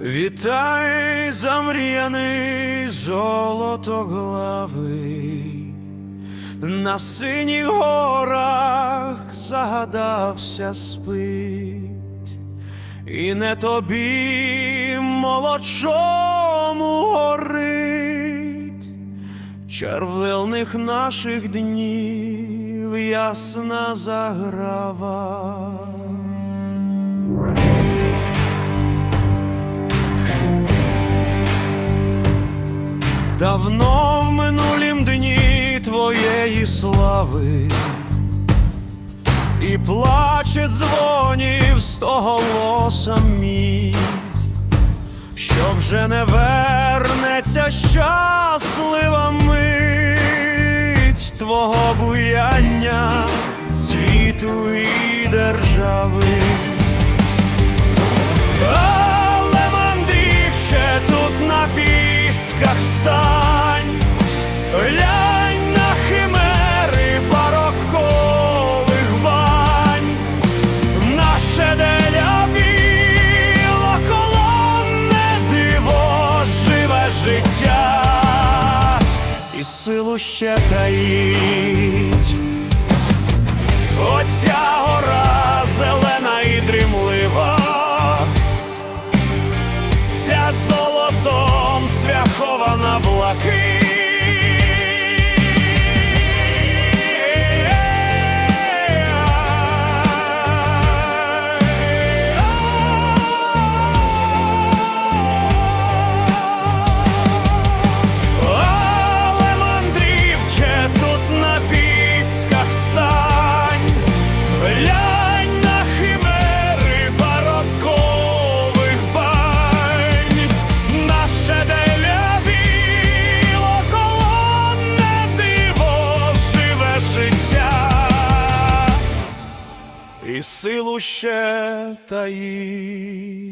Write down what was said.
Вітай, замріяний золотоглавий, на синіх горах загадався спить, і не тобі молодшому горить, червлилних наших днів ясна заграва. Давно в минулім дні твоєї слави, і плаче дзвонів стоголоса мій, що вже не вернеться щаслива мить твого буяння, світу і держави. Пісках стань, глянь на химери бароккових бань, наше деля біла колонне диво живе життя. І силу ще таїть. Оця свяхована Але і силу ще таїть.